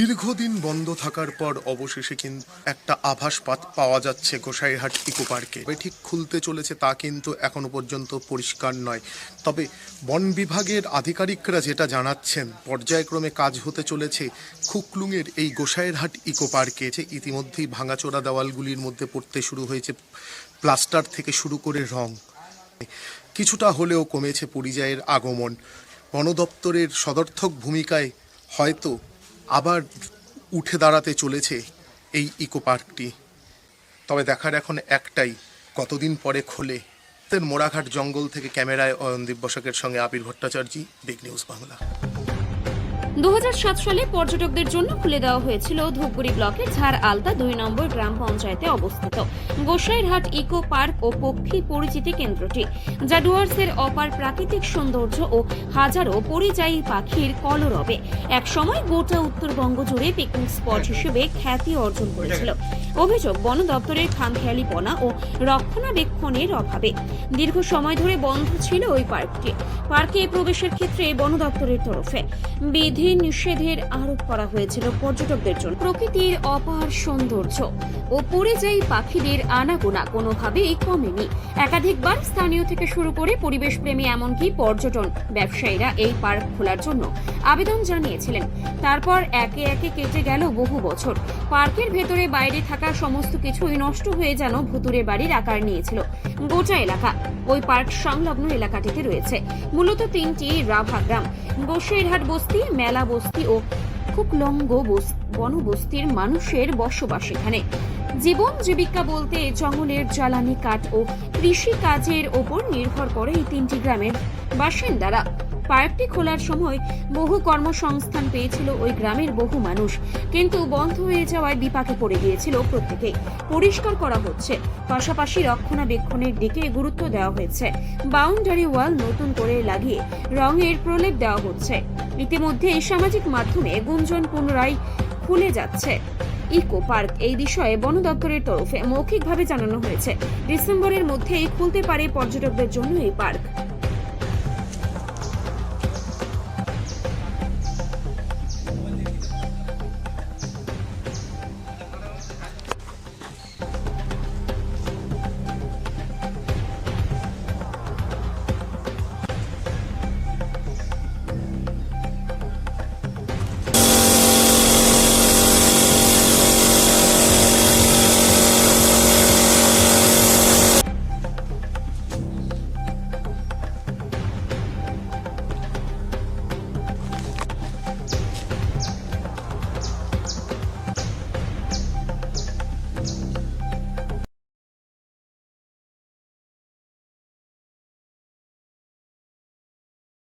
দীর্ঘদিন বন্ধ থাকার পর অবশেষে কিন্তু একটা আভাস পাওয়া যাচ্ছে গোসাইরহাট ইকো পার্কে। ঠিক খুলতে চলেছে তা কিন্তু এখনও পর্যন্ত পরিষ্কার নয়। তবে বন বিভাগের আধিকারিকরা যেটা জানাচ্ছেন, পর্যায়ক্রমে কাজ হতে চলেছে খুকলুঙের এই গোসাইরহাট ইকো পার্কে যে ইতিমধ্যেই ভাঙাচোরা দেওয়ালগুলির মধ্যে পড়তে শুরু হয়েছে, প্লাস্টার থেকে শুরু করে রং। কিছুটা হলেও কমেছে পরিযায়ের আগমন। বন দপ্তরের সদর্থক ভূমিকায় হয়তো আবার উঠে দাঁড়াতে চলেছে এই ইকো পার্কটি। তবে দেখার এখন একটাই, কতদিন পরে খোলে। মোড়াঘাট জঙ্গল থেকে ক্যামেরায় অয়নদীপ বসাকের সঙ্গে আবির ভট্টাচার্যী বিগ নিউজ বাংলা দু হাজার সাত সালে পর্যটকদের জন্য খুলে দেওয়া হয়েছিল ধূপগুড়ি ব্লকের ঝাড় আলতা দুই নম্বর গ্রাম পঞ্চায়েতে অবস্থিত। গোসাইরহাট ইকো পার্ক ও পক্ষী পরিচিতি কেন্দ্রটি, যা অপার প্রাকৃতিক সৌন্দর্য ও হাজারো পরিযায়ী পাখির কলরবে। একসময় গোটা উত্তরবঙ্গ জুড়ে পিকনিক স্পট হিসেবে খ্যাতি অর্জন করেছিল। অভিযোগ বন দপ্তরের খামখেয়ালিপনা ও রক্ষণাবেক্ষণের অভাবে। দীর্ঘ সময় ধরে বন্ধ ছিল ওই পার্কটি। পার্কে প্রবেশের ক্ষেত্রে বন দপ্তরের তরফে বিধি নিষেধের আরোপ করা হয়েছিল পর্যটকদের জন্য। প্রকৃতির অপার সৌন্দর্য ও পরিযায়ী পাখিদের আনাগোনা কোনোভাবেই কমেনি। একাধিকবার স্থানীয় থেকে শুরু করে পরিবেশ প্রেমী এমনকি পর্যটন ব্যবসায়ীরা এই পার্ক খোলার জন্য আবেদন জানিয়েছিলেন। তারপর একে একে কেটে গেল বহু বছর। পার্কের ভেতরে বাইরে থাকা সমস্ত কিছুই নষ্ট হয়ে যেন ভুতুরে বাড়ির আকার নিয়েছিল। গোটা এলাকা, ওই পার্ক সংলগ্ন এলাকাটিতে রয়েছে। মূলত তিনটি রাভা গ্রাম। গোসাইরহাট বস্তি, মেলা বস্তি ও খুকলঙ্গ বস- বনবস্তির মানুষের বসবাস এখানে। জীবন জীবিকা বলতে জঙ্গলের জ্বালানি কাঠ ও কৃষি কাজের ওপর নির্ভর করে এই তিনটি গ্রামের বাসিন্দারা। পার্কটি খোলার সময় বহু কর্মসংস্থান পেয়েছিল ওই গ্রামের বহু মানুষ। কিন্তু বন্ধ হয়ে যাওয়ায় বিপাকে পড়ে গিয়েছিল প্রত্যেকে পরিষ্কার করা হচ্ছে। পাশাপাশি রক্ষণাবেক্ষণের দিকে গুরুত্ব দেওয়া হয়েছে। বাউন্ডারি ওয়াল নতুন করে লাগিয়ে রঙের প্রলেপ দেওয়া হচ্ছে। ইতিমধ্যে সামাজিক মাধ্যমে গুঞ্জন পুনরায় খুলে যাচ্ছে। ইকো পার্ক এই বিষয়ে বন দপ্তরের তরফে মৌখিকভাবে জানানো হয়েছে। ডিসেম্বরের মধ্যেই খুলতে পারে পর্যটকদের জন্য এই পার্ক।